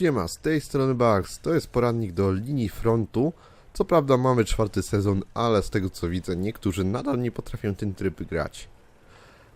Siema, z tej strony Bax. To jest poradnik do linii frontu. Co prawda mamy czwarty sezon, ale z tego co widzę, niektórzy nadal nie potrafią ten tryb grać.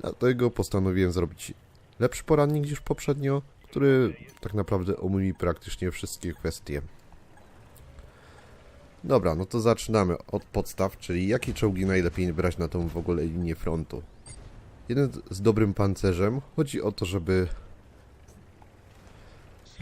Dlatego postanowiłem zrobić lepszy poradnik niż poprzednio, który tak naprawdę omówi praktycznie wszystkie kwestie. Dobra, no to zaczynamy od podstaw, czyli jakie czołgi najlepiej brać na tą w ogóle linię frontu. Jeden z dobrym pancerzem chodzi o to, żeby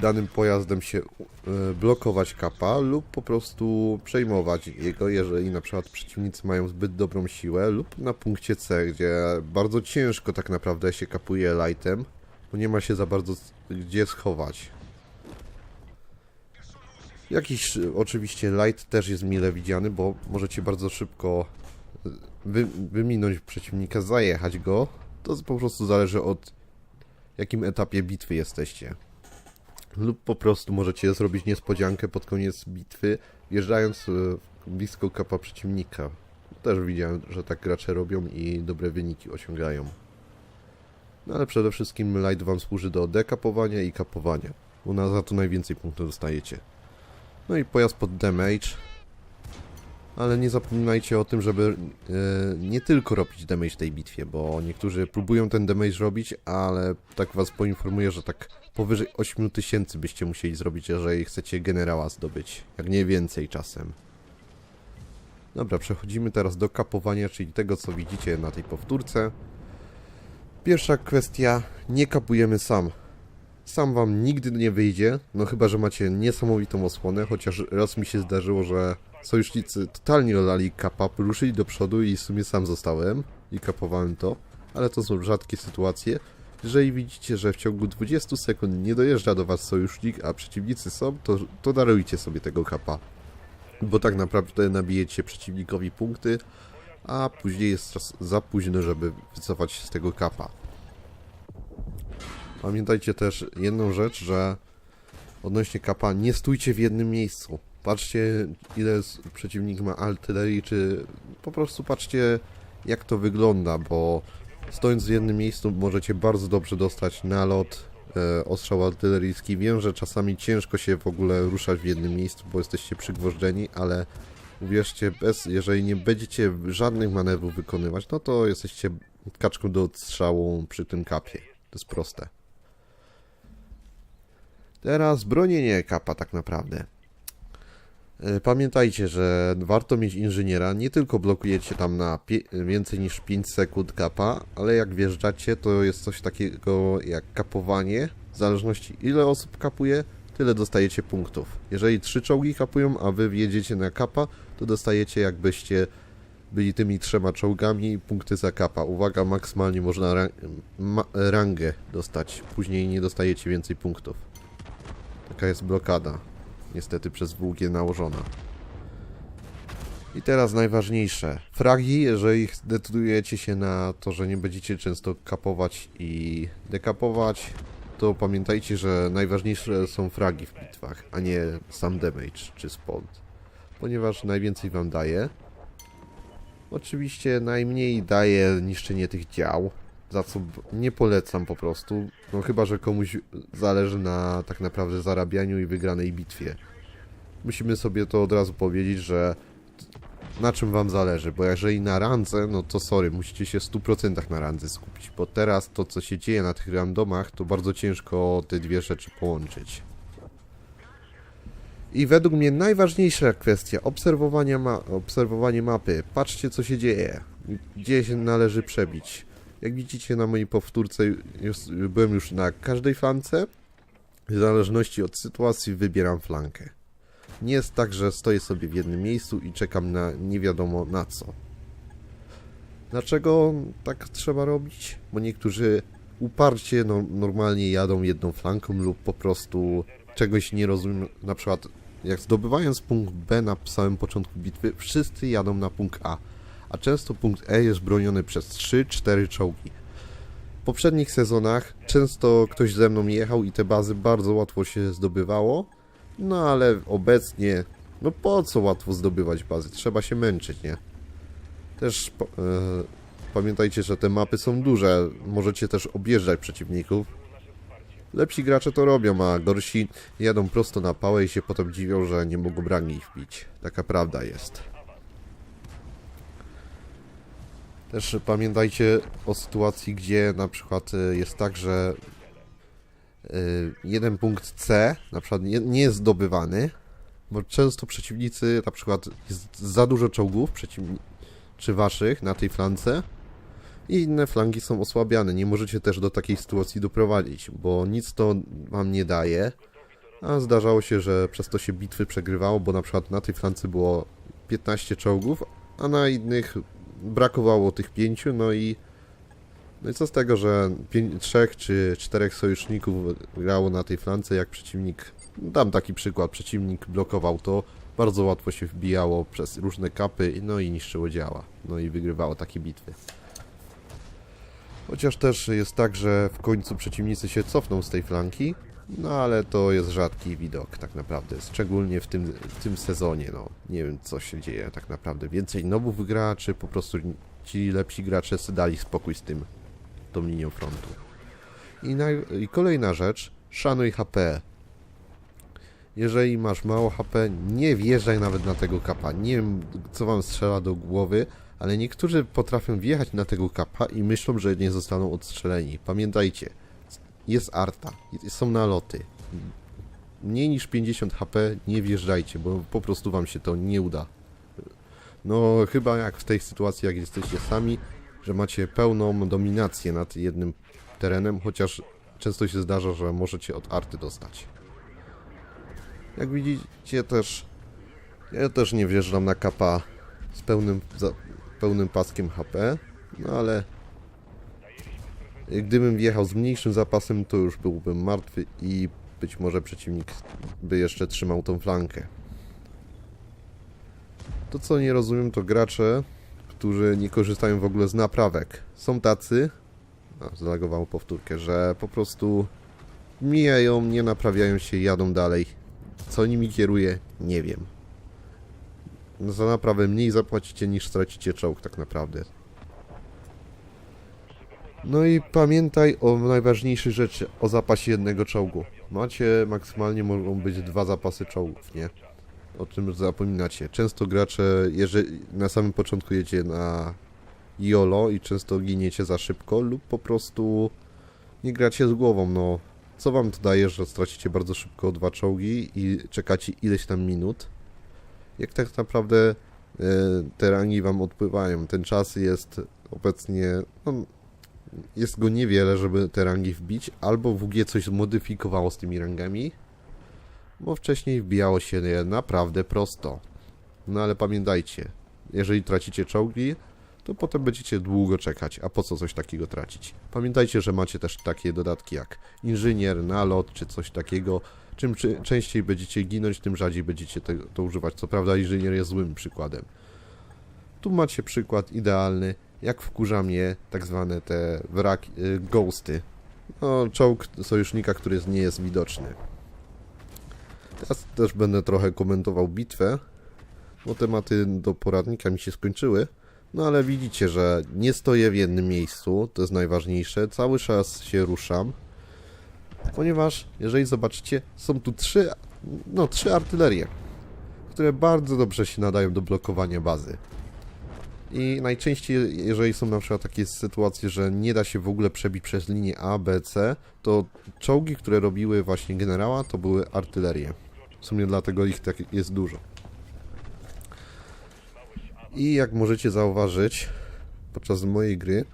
danym pojazdem się e, blokować kapa lub po prostu przejmować jego, jeżeli na przykład przeciwnicy mają zbyt dobrą siłę lub na punkcie C, gdzie bardzo ciężko tak naprawdę się kapuje lightem, bo nie ma się za bardzo gdzie schować. Jakiś oczywiście light też jest mile widziany, bo możecie bardzo szybko e, wy, wyminąć przeciwnika, zajechać go. To po prostu zależy od jakim etapie bitwy jesteście lub po prostu możecie zrobić niespodziankę pod koniec bitwy, wjeżdżając e, blisko kapa przeciwnika. Też widziałem, że tak gracze robią i dobre wyniki osiągają. No ale przede wszystkim light wam służy do dekapowania i kapowania, bo na za to najwięcej punktów dostajecie. No i pojazd pod damage, ale nie zapominajcie o tym, żeby e, nie tylko robić damage w tej bitwie, bo niektórzy próbują ten damage robić, ale tak was poinformuję, że tak powyżej 8000 byście musieli zrobić, jeżeli chcecie generała zdobyć, jak nie więcej czasem. Dobra, przechodzimy teraz do kapowania, czyli tego co widzicie na tej powtórce. Pierwsza kwestia, nie kapujemy sam. Sam wam nigdy nie wyjdzie, no chyba, że macie niesamowitą osłonę, chociaż raz mi się zdarzyło, że sojusznicy totalnie olali kapa, ruszyli do przodu i w sumie sam zostałem i kapowałem to, ale to są rzadkie sytuacje. Jeżeli widzicie, że w ciągu 20 sekund nie dojeżdża do was sojusznik, a przeciwnicy są, to, to darujcie sobie tego kapa. Bo tak naprawdę nabijecie przeciwnikowi punkty, a później jest za późno, żeby wycofać się z tego kapa. Pamiętajcie też jedną rzecz, że odnośnie kapa nie stójcie w jednym miejscu. Patrzcie ile przeciwnik ma artylerii, czy po prostu patrzcie jak to wygląda, bo stojąc w jednym miejscu możecie bardzo dobrze dostać nalot, e, ostrzał artyleryjski. Wiem, że czasami ciężko się w ogóle ruszać w jednym miejscu, bo jesteście przygwożdżeni, ale uwierzcie, bez, jeżeli nie będziecie żadnych manewrów wykonywać, no to jesteście kaczką do odstrzału przy tym kapie. To jest proste. Teraz bronienie kapa tak naprawdę. E, Pamiętajcie, że warto mieć inżyniera. Nie tylko blokujecie tam na więcej niż 5 sekund kapa, ale jak wjeżdżacie, to jest coś takiego jak kapowanie. W zależności ile osób kapuje, tyle dostajecie punktów. Jeżeli trzy czołgi kapują, a wy wjedziecie na kapa, to dostajecie jakbyście byli tymi trzema czołgami punkty za kapa. Uwaga, maksymalnie można ra- ma- rangę dostać. Później nie dostajecie więcej punktów. Taka jest blokada niestety przez WG nałożona. I teraz najważniejsze. Fragi, jeżeli decydujecie się na to, że nie będziecie często kapować i dekapować, to pamiętajcie, że najważniejsze są fragi w bitwach, a nie sam damage czy spot. Ponieważ najwięcej wam daje. Oczywiście najmniej daje niszczenie tych dział, za co nie polecam po prostu. No chyba, że komuś zależy na tak naprawdę zarabianiu i wygranej bitwie. Musimy sobie to od razu powiedzieć, że na czym wam zależy, bo jeżeli na randze, no to sorry, musicie się w 100% na randze skupić, bo teraz to, co się dzieje na tych randomach, to bardzo ciężko te dwie rzeczy połączyć. I według mnie najważniejsza kwestia obserwowania ma obserwowanie mapy. Patrzcie, co się dzieje, gdzie się należy przebić. Jak widzicie na mojej powtórce, już, byłem już na każdej flance. W zależności od sytuacji wybieram flankę. Nie jest tak, że stoję sobie w jednym miejscu i czekam na nie wiadomo na co. Dlaczego tak trzeba robić? Bo niektórzy uparcie no, normalnie jadą jedną flanką lub po prostu czegoś nie rozumiem. Na przykład jak zdobywając punkt B na samym początku bitwy, wszyscy jadą na punkt A, a często punkt E jest broniony przez 3-4 czołgi. W poprzednich sezonach często ktoś ze mną jechał i te bazy bardzo łatwo się zdobywało, no ale obecnie, no po co łatwo zdobywać bazy? Trzeba się męczyć, nie? Też e, pamiętajcie, że te mapy są duże. Możecie też objeżdżać przeciwników. Lepsi gracze to robią, a gorsi jadą prosto na pałę i się potem dziwią, że nie mogą rangi wbić. Taka prawda jest. Też pamiętajcie o sytuacji, gdzie na przykład y, jest tak, że y, jeden punkt C na przykład nie, jest zdobywany, bo często przeciwnicy, na przykład jest za dużo czołgów czy waszych na tej flance i inne flanki są osłabiane. Nie możecie też do takiej sytuacji doprowadzić, bo nic to wam nie daje. A zdarzało się, że przez to się bitwy przegrywało, bo na przykład na tej flance było 15 czołgów, a na innych brakowało tych pięciu, no i no i co z tego, że pię- trzech czy czterech sojuszników grało na tej flance, jak przeciwnik, dam taki przykład, przeciwnik blokował to, bardzo łatwo się wbijało przez różne kapy, no i niszczyło działa, no i wygrywało takie bitwy. Chociaż też jest tak, że w końcu przeciwnicy się cofną z tej flanki, no ale to jest rzadki widok tak naprawdę, szczególnie w tym, w tym sezonie, no. Nie wiem co się dzieje tak naprawdę. Więcej nowych graczy, po prostu ci lepsi gracze dali spokój z tym, tą linią frontu. I, naj, I kolejna rzecz, szanuj HP. Jeżeli masz mało HP, nie wjeżdżaj nawet na tego kapa. Nie wiem, co wam strzela do głowy, ale niektórzy potrafią wjechać na tego kapa i myślą, że nie zostaną odstrzeleni. Pamiętajcie, jest arta, są naloty. Mniej niż 50 HP nie wjeżdżajcie, bo po prostu wam się to nie uda. No, chyba jak w tej sytuacji, jak jesteście sami, że macie pełną dominację nad jednym terenem, chociaż często się zdarza, że możecie od arty dostać. Jak widzicie też, ja też nie wjeżdżam na kapa z pełnym, pełnym paskiem HP, no ale gdybym wjechał z mniejszym zapasem, to już byłbym martwy i być może przeciwnik by jeszcze trzymał tą flankę. To co nie rozumiem to gracze, którzy nie korzystają w ogóle z naprawek. Są tacy, a, zalagowało powtórkę, że po prostu mijają, nie naprawiają się, jadą dalej. Co nimi kieruje, nie wiem. Za naprawę mniej zapłacicie niż stracicie czołg tak naprawdę. No i pamiętaj o najważniejszej rzeczy, o zapasie jednego czołgu. Macie, maksymalnie mogą być dwa zapasy czołgów, nie? O czym zapominacie. Często gracze, jeżeli na samym początku jedzie na YOLO i często giniecie za szybko lub po prostu nie gracie z głową, no. Co wam to daje, że stracicie bardzo szybko dwa czołgi i czekacie ileś tam minut? Jak tak naprawdę e, te rangi wam odpływają? Ten czas jest obecnie, no, jest go niewiele, żeby te rangi wbić, albo WG coś zmodyfikowało z tymi rangami, bo wcześniej wbijało się je naprawdę prosto. No ale pamiętajcie, jeżeli tracicie czołgi, to potem będziecie długo czekać, a po co coś takiego tracić? Pamiętajcie, że macie też takie dodatki jak inżynier, nalot czy coś takiego. Czym czy, częściej będziecie ginąć, tym rzadziej będziecie te, to używać. Co prawda inżynier jest złym przykładem. Tu macie przykład idealny, jak wkurza mnie tak zwane te wraki, y, ghosty. No, czołg sojusznika, który nie jest widoczny. Teraz też będę trochę komentował bitwę, bo tematy do poradnika mi się skończyły. No ale widzicie, że nie stoję w jednym miejscu, to jest najważniejsze. Cały czas się ruszam, ponieważ jeżeli zobaczycie, są tu trzy, no trzy artylerie, które bardzo dobrze się nadają do blokowania bazy. I najczęściej, jeżeli są na przykład takie sytuacje, że nie da się w ogóle przebić przez linię A, B, C, to czołgi, które robiły właśnie generała, to były artylerie. W sumie dlatego ich tak jest dużo. I jak możecie zauważyć, podczas mojej gry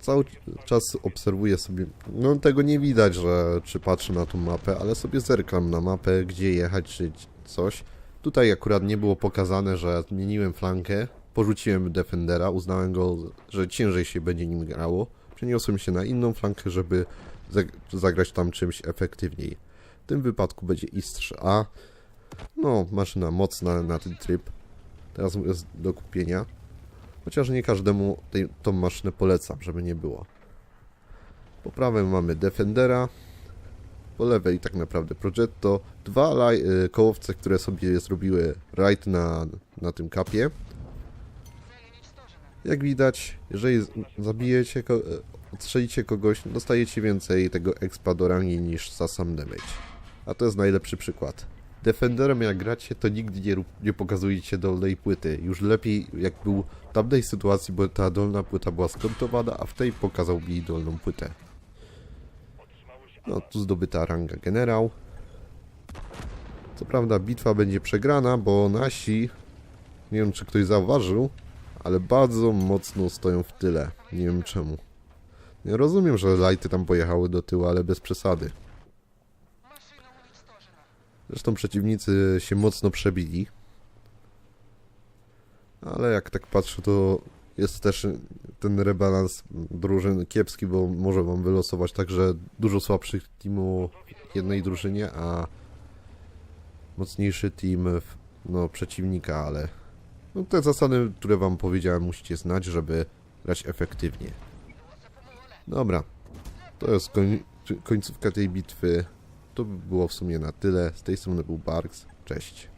cały czas obserwuję sobie, no tego nie widać, że czy patrzę na tą mapę, ale sobie zerkam na mapę, gdzie jechać, czy coś. Tutaj akurat nie było pokazane, że zmieniłem flankę, porzuciłem Defendera, uznałem go, że ciężej się będzie nim grało. Przeniosłem się na inną flankę, żeby zag- zagrać tam czymś efektywniej. W tym wypadku będzie IS-3A. No, maszyna mocna na ten tryb. Teraz jest do kupienia. Chociaż nie każdemu tej, tą maszynę polecam, żeby nie było. Po prawej mamy Defendera. Po lewej tak naprawdę Progetto. Dwa y, kołowce, które sobie zrobiły raid na, na tym kapie. Jak widać, jeżeli zabijecie, ko- e, odstrzelicie kogoś, dostajecie więcej tego expa do rangi niż za sam damage. A to jest najlepszy przykład. Defenderem jak gracie, to nigdy nie, nie pokazujecie dolnej płyty. Już lepiej jak był w tamtej sytuacji, bo ta dolna płyta była skontowana, a w tej pokazał mi dolną płytę. No, tu zdobyta ranga generał. Co prawda bitwa będzie przegrana, bo nasi, nie wiem czy ktoś zauważył, ale bardzo mocno stoją w tyle. Nie wiem czemu. Rozumiem, że lighty tam pojechały do tyłu, ale bez przesady. Zresztą przeciwnicy się mocno przebili. Ale jak tak patrzę, to jest też ten rebalans drużyn kiepski, bo może wam wylosować także dużo słabszych teamu jednej drużynie, a mocniejszy team no, przeciwnika, ale no, te zasady, które wam powiedziałem, musicie znać, żeby grać efektywnie. Dobra, to jest koń, końcówka tej bitwy. To by było w sumie na tyle. Z tej strony był Barks. Cześć.